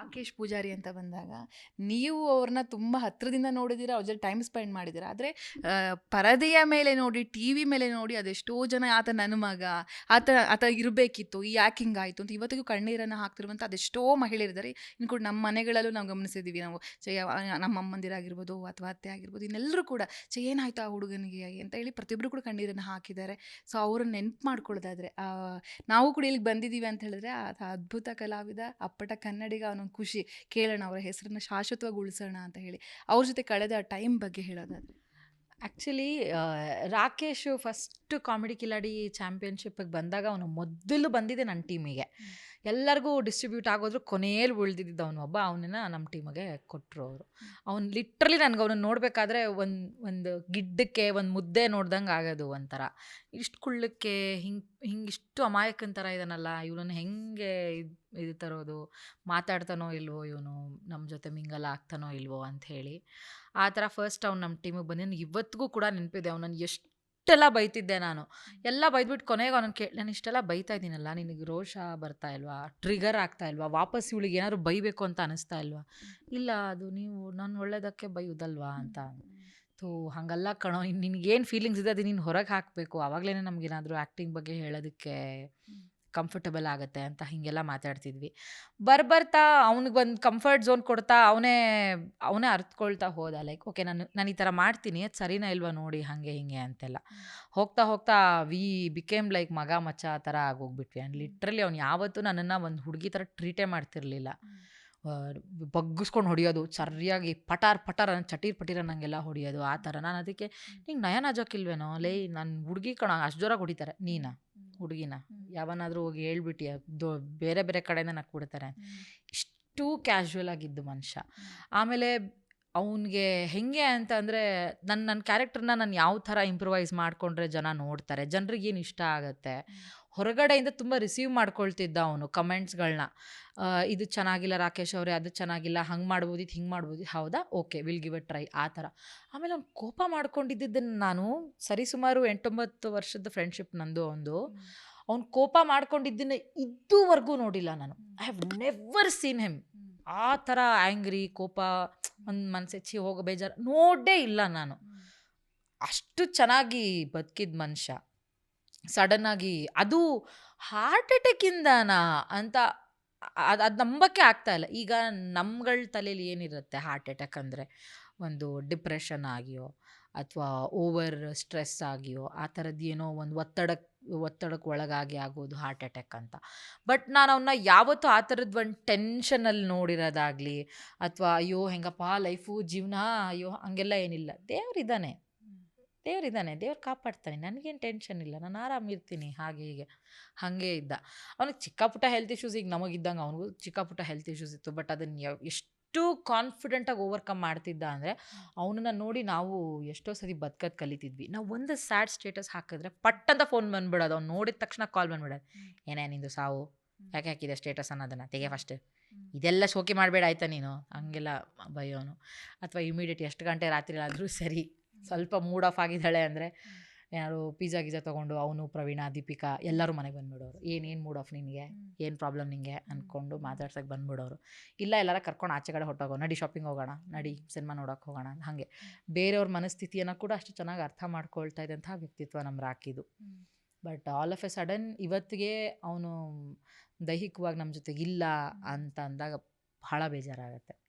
ರಾಕೇಶ್ ಪೂಜಾರಿ ಅಂತ ಬಂದಾಗ, ನೀವು ಅವ್ರನ್ನ ತುಂಬ ಹತ್ರದಿಂದ ನೋಡಿದಿರ, ಅವ್ರ ಜೊತೆ ಟೈಮ್ ಸ್ಪೆಂಡ್ ಮಾಡಿದ್ದೀರಾ ಆದರೆ ಪರದೆಯ ಮೇಲೆ ನೋಡಿ ಟಿ ವಿ ಮೇಲೆ ನೋಡಿ ಅದೆಷ್ಟೋ ಜನ ಆತ ನನ್ನ ಮಗ, ಆತ ಆತ ಇರಬೇಕಿತ್ತು, ಈ ಯಾಕೆ ಆಯಿತು ಅಂತ ಇವತ್ತಿಗೂ ಕಣ್ಣೀರನ್ನು ಹಾಕ್ತಿರುವಂಥ ಅದೆಷ್ಟೋ ಮಹಿಳೆಯರಿದ್ದಾರೆ. ಇನ್ನು ಕೂಡ ನಮ್ಮ ಮನೆಗಳಲ್ಲೂ ನಾವು ಗಮನಿಸಿದ್ದೀವಿ ನಾವು ನಮ್ಮ ಅಮ್ಮಂದಿರಾಗಿರ್ಬೋದು ಅಥವಾ ಅತ್ತೆ ಆಗಿರ್ಬೋದು ಇನ್ನೆಲ್ಲರೂ ಕೂಡ ಚ ಏನಾಯ್ತು ಆ ಹುಡುಗನಿಗೆ ಅಂತ ಹೇಳಿ ಪ್ರತಿಯೊಬ್ಬರು ಕೂಡ ಕಣ್ಣೀರನ್ನು ಹಾಕಿದ್ದಾರೆ. ಸೊ ಅವ್ರನ್ನ ನೆನ್ಪು ಮಾಡ್ಕೊಳ್ಳೋದಾದರೆ ನಾವು ಕೂಡ ಇಲ್ಲಿಗೆ ಬಂದಿದ್ದೀವಿ ಅಂತ ಹೇಳಿದ್ರೆ ಆ ಅದ್ಭುತ ಕಲಾವಿದ, ಅಪ್ಪಟ ಕನ್ನಡಿಗ ಅವನೊಂದು ಖುಷಿ. ಕೇಳೋಣ ಅವರ ಹೆಸರನ್ನ ಶಾಶ್ವತವಾಗಿ ಉಳಿಸೋಣ ಅಂತ ಹೇಳಿ. ಅವ್ರ ಜೊತೆ ಕಳೆದ ಟೈಮ್ ಬಗ್ಗೆ ಹೇಳೋದಾದ್ರೆ. Actually Rakesh first comedy Kiladi ಚಾಂಪಿಯನ್ಶಿಪ್ಪಿಗೆ ಬಂದಾಗ ಅವನು ಮೊದಲು ಬಂದಿದೆ ನನ್ನ ಟೀಮಿಗೆ ಎಲ್ಲರಿಗೂ ಡಿಸ್ಟ್ರಿಬ್ಯೂಟ್ ಆಗೋದ್ರು ಕೊನೆಯಲ್ಲಿ ಉಳಿದಿದ್ದ ಅವನು ಒಬ್ಬ, ಅವನನ್ನ ನಮ್ಮ ಟೀಮಿಗೆ ಕೊಟ್ಟರು ಅವರು. ಅವ್ನು ಲಿಟ್ರಲಿ ನನಗೆ ಅವನನ್ನು ನೋಡಬೇಕಾದ್ರೆ ಒಂದು ಒಂದು ಗಿಡ್ಡಕ್ಕೆ, ಒಂದು ಮುದ್ದೆ ನೋಡ್ದಂಗೆ ಆಗೋದು ಒಂಥರ. ಇಷ್ಟು ಕುಳ್ಳಕ್ಕೆ, ಹಿಂಗೆ ಹಿಂಗೆ ಇಷ್ಟು ಅಮಾಯಕನ ಥರ ಇದನ್ನಲ್ಲ ಇವನನ್ನು ಹೆಂಗೆ ಇದು ಇದು ತರೋದು, ಮಾತಾಡ್ತಾನೋ ಇಲ್ವೋ ಇವನು ನಮ್ಮ ಜೊತೆ ಮಿಂಗಲ್ ಆಗ್ತಾನೋ ಇಲ್ವೋ ಅಂತ ಹೇಳಿ. ಆ ಥರ ಫಸ್ಟ್ ಅವ್ನು ನಮ್ಮ ಟೀಮಿಗೆ ಬಂದಿದ್ದು ಇವತ್ತಿಗೂ ಕೂಡ ನೆನಪಿದೆ, ಅವ್ನನ್ನು ಎಷ್ಟೆಲ್ಲ ಬೈತಿದ್ದೆ ನಾನು. ಎಲ್ಲ ಬೈದ್ಬಿಟ್ಟು ಕೊನೆಗೆ ಅವನನ್ನು ಕೇಳಿ ನಾನು ಇಷ್ಟೆಲ್ಲ ಬೈತಾ ಇದ್ದೀನಲ್ಲ ನಿನಗೆ ರೋಷ ಬರ್ತಾ ಇಲ್ವಾ? ಟ್ರಿಗರ್ ಆಗ್ತಾ ಇಲ್ವಾ? ವಾಪಸ್ ಇವಳಿಗೆ ಏನಾದ್ರು ಬೈಬೇಕು ಅಂತ ಅನಿಸ್ತಾ ಇಲ್ವಾ? ಇಲ್ಲ ಅದು ನೀವು ನಾನು ಒಳ್ಳೇದಕ್ಕೆ ಬೈಯೋದಲ್ವಾ? ಅಂತ. ಥೂ ಹಾಗಲ್ಲ ಕಣೋ ನಿನಗೇನು ಫೀಲಿಂಗ್ಸ್ ಇದೆ ಅದು ನೀನು ಹೊರಗೆ ಹಾಕಬೇಕು. ಆವಾಗಲೇ ನಮಗೇನಾದರೂ ಆ್ಯಕ್ಟಿಂಗ್ ಬಗ್ಗೆ ಹೇಳೋದಕ್ಕೆ. ಕಂಫರ್ಟಬಲ್ ಆಗುತ್ತೆ ಅಂತ ಹೀಗೆಲ್ಲ ಮಾತಾಡ್ತಿದ್ವಿ. ಬರ್ಬರ್ತಾ ಅವ್ನಿಗೆ ಒಂದು ಕಂಫರ್ಟ್ ಝೋನ್ ಕೊಡ್ತಾ ಅವನೇ ಅವನೇ ಅರ್ತ್ಕೊಳ್ತಾ ಹೋದ ಲೈಕ್ ಓಕೆ ನಾನು ನಾನು ಈ ಥರ ಮಾಡ್ತೀನಿ ಅದು ಸರಿನಾ ಇಲ್ವಾ ನೋಡಿ ಹಾಗೆ ಹಿಂಗೆ ಅಂತೆಲ್ಲ. ಹೋಗ್ತಾ ಹೋಗ್ತಾ ವಿ ಬಿಕೇಮ್ ಲೈಕ್ ಮಗ ಮಚ್ಚ ಆ ಥರ ಆಗೋಗ್ಬಿಟ್ವಿ. ಆ್ಯಂಡ್ ಲಿಟ್ರಲಿ ಅವ್ನು ಯಾವತ್ತೂ ನನ್ನನ್ನು ಒಂದು ಹುಡುಗಿ ಥರ ಟ್ರೀಟೇ ಮಾಡ್ತಿರ್ಲಿಲ್ಲ. ಬಗ್ಗಿಸ್ಕೊಂಡು ಹೊಡಿಯೋದು ಸರಿಯಾಗಿ ಪಟಾರ್ ಪಟಾರ್ ಅನ್ನ ಚಟೀರ್ ಪಟೀರ ಅನ್ನಂಗೆಲ್ಲ ಹೊಡಿಯೋದು ಆ ಥರ ನಾನು ಅದಕ್ಕೆ ನಿಂಗೆ ನಯನ ಜೋಕಿಲ್ವೇನೋ ಲೇ ನನ್ನ ಹುಡುಗಿ ಕಣ ಅಷ್ಟು ಜೋರಾಗಿ ಹೊಡಿತಾರೆ ನೀನಾ? ಹುಡುಗಿನ? ಯಾವನಾದರೂ ಹೋಗಿ ಹೇಳ್ಬಿಟ್ಟು ದೊ ಬೇರೆ ಬೇರೆ ಕಡೆಯಿಂದ ನಕ್ಕು ಬಿಡ್ತಾರೆ ಇಷ್ಟು ಕ್ಯಾಶುವಲ್ ಆಗಿದ್ದು ಮನುಷ್ಯ. ಆಮೇಲೆ ಅವನಿಗೆ ಹೆಂಗೆ ಅಂತ ಅಂದರೆ ನನ್ನ ನನ್ನ ಕ್ಯಾರೆಕ್ಟರ್ನ ನಾನು ಯಾವ ಥರ ಇಂಪ್ರೂವೈಸ್ ಮಾಡಿಕೊಂಡ್ರೆ ಜನ ನೋಡ್ತಾರೆ. ಜನರಿಗೆ ಏನು ಇಷ್ಟ ಆಗುತ್ತೆ? ಹೊರಗಡೆಯಿಂದ ತುಂಬ ರಿಸೀವ್ ಮಾಡ್ಕೊಳ್ತಿದ್ದ ಅವನು ಕಮೆಂಟ್ಸ್ಗಳನ್ನ ಇದು ಚೆನ್ನಾಗಿಲ್ಲ ರಾಕೇಶ್ ಅವರೇ ಅದು ಚೆನ್ನಾಗಿಲ್ಲ ಹಂಗೆ ಮಾಡ್ಬೋದಿತ್ತು ಹಿಂಗೆ ಮಾಡ್ಬೋದು ಹೌದಾ? Okay will give a try ಆ ಥರ. ಆಮೇಲೆ ಅವ್ನು ಕೋಪ ಮಾಡ್ಕೊಂಡಿದ್ದನ್ನು ನಾನು ಸರಿಸುಮಾರು ಎಂಟೊಂಬತ್ತು ವರ್ಷದ ಫ್ರೆಂಡ್ಶಿಪ್ ನಂದು ಒಂದು ಅವ್ನು ಕೋಪ ಮಾಡ್ಕೊಂಡಿದ್ದನ್ನ ಇದುವರೆಗೂ ನೋಡಿಲ್ಲ ನಾನು. I have never seen him. ಆ ಥರ ಆ್ಯಂಗ್ರಿ ಕೋಪ ಒಂದು ಮನಸ್ಸೆಚ್ಚಿ ಹೋಗೋ ಬೇಜಾರು ನೋಡೇ ಇಲ್ಲ ನಾನು. ಅಷ್ಟು ಚೆನ್ನಾಗಿ ಬದುಕಿದ ಮನುಷ್ಯ. ಸಡನ್ನಾಗಿ ಅದು ಹಾರ್ಟ್ ಅಟ್ಯಾಕಿಂದನಾ ಅಂತ ಅದು ಅದು ನಂಬಕ್ಕೆ ಆಗ್ತಾ ಇಲ್ಲ. ಈಗ ನಮ್ಗಳ ತಲೆಯಲ್ಲಿ ಏನಿರುತ್ತೆ ಹಾರ್ಟ್ ಅಟ್ಯಾಕ್ ಅಂದರೆ? ಒಂದು ಡಿಪ್ರೆಷನ್ ಆಗಿಯೋ ಅಥವಾ ಓವರ್ ಸ್ಟ್ರೆಸ್ ಆಗಿಯೋ ಆ ಥರದ್ದು ಏನೋ ಒಂದು ಒತ್ತಡಕ್ಕೆ ಒತ್ತಡಕ್ಕೆ ಒಳಗಾಗಿ ಆಗೋದು ಹಾರ್ಟ್ ಅಟ್ಯಾಕ್ ಅಂತ. ಬಟ್ ನಾನು ಅವನ್ನ ಯಾವತ್ತೂ ಆ ಥರದ್ದು ಒಂದು ಟೆನ್ಷನಲ್ಲಿ ನೋಡಿರೋದಾಗಲಿ ಅಥವಾ ಅಯ್ಯೋ ಹೆಂಗಪ್ಪ ಲೈಫು ಜೀವನ ಅಯ್ಯೋ ಹಂಗೆಲ್ಲ ಏನಿಲ್ಲ. ದೇವರಿದ್ದಾನೆ ದೇವರಿದ್ದಾನೆ ದೇವ್ರು ಕಾಪಾಡ್ತಾನೆ. ನನಗೇನು ಟೆನ್ಷನ್ ಇಲ್ಲ. ನಾನು ಆರಾಮಿರ್ತೀನಿ ಹಾಗೆ ಹೀಗೆ. ಹಾಗೆ ಇದ್ದ. ಅವನಿಗೆ ಚಿಕ್ಕಪುಟ್ಟ ಹೆಲ್ತ್ ಇಶ್ಯೂಸ್ ಈಗ ನಮಗಿದ್ದಂಗೆ ಅವನಿಗೂ ಚಿಕ್ಕ ಪುಟ್ಟ ಹೆಲ್ತ್ ಇಶ್ಯೂಸ್ ಇತ್ತು. ಬಟ್ ಅದನ್ನು ಯಾವ ಎಷ್ಟು ಕಾನ್ಫಿಡೆಂಟಾಗಿ ಓವರ್ಕಮ್ ಮಾಡ್ತಿದ್ದ ಅಂದರೆ ಅವನನ್ನ ನೋಡಿ ನಾವು ಎಷ್ಟೋ ಸರಿ ಬದುಕೋದು ಕಲಿತಿದ್ವಿ. ನಾವು ಒಂದು ಸ್ಯಾಡ್ ಸ್ಟೇಟಸ್ ಹಾಕಿದ್ರೆ ಪಟ್ಟಂತ ಫೋನ್ ಬಂದ್ಬಿಡೋದು. ಅವ್ನು ನೋಡಿದ ತಕ್ಷಣ ಕಾಲ್ ಬಂದ್ಬಿಡೋದು. ಏನೇ ನಿಂದು ಸಾವು? ಯಾಕೆ ಹಾಕಿದೆ ಸ್ಟೇಟಸ್ ಅನ್ನೋದನ್ನು? ತೆಗೆ ಫಸ್ಟ್ ಇದೆಲ್ಲ ಶೋಕಿ ಮಾಡಬೇಡ ಆಯ್ತಾ ನೀನು? ಹಂಗೆಲ್ಲ ಬೈಯೋನು. ಅಥವಾ ಇಮಿಡಿಯೇಟ್ ಎಷ್ಟು ಗಂಟೆ ರಾತ್ರಿ ಆದರೂ ಸರಿ ಸ್ವಲ್ಪ ಮೂಡ್ ಆಫ್ ಆಗಿದ್ದಾಳೆ ಅಂದರೆ ಯಾರು ಪಿಜ್ಜಾ ಗಿಜ್ಜಾ ತೊಗೊಂಡು ಅವನು ಪ್ರವೀಣ ದೀಪಿಕಾ ಎಲ್ಲರೂ ಮನೆಗೆ ಬಂದ್ಬಿಡೋರು. ಏನೇನು ಮೂಡ್ ಆಫ್ ನಿನಗೆ? ಏನು ಪ್ರಾಬ್ಲಮ್ ನಿಂಗೆ? ಅಂದ್ಕೊಂಡು ಮಾತಾಡ್ಸಕ್ಕೆ ಬಂದ್ಬಿಡೋರು. ಇಲ್ಲ ಎಲ್ಲಾರ ಕರ್ಕೊಂಡು ಆಚೆ ಕಡೆ ಹೊಟ್ಟೋಗೋ ನಡಿ ಶಾಪಿಂಗ್ ಹೋಗೋಣ. ನಡಿ ಸಿನಿಮಾ ನೋಡೋಕೆ ಹೋಗೋಣ ಹಾಗೆ. ಬೇರೆಯವ್ರ ಮನಸ್ಥಿತಿಯನ್ನು ಕೂಡ ಅಷ್ಟು ಚೆನ್ನಾಗಿ ಅರ್ಥ ಮಾಡ್ಕೊಳ್ತಾ ಇದ್ದಂಥ ವ್ಯಕ್ತಿತ್ವ ನಮ್ಮ ರಾಕಿದು. But all of a sudden ಇವತ್ತಿಗೆ ಅವನು ದೈಹಿಕವಾಗಿ ನಮ್ಮ ಜೊತೆಗಿಲ್ಲ ಅಂತ ಅಂದಾಗ ಬಹಳ ಬೇಜಾರಾಗುತ್ತೆ.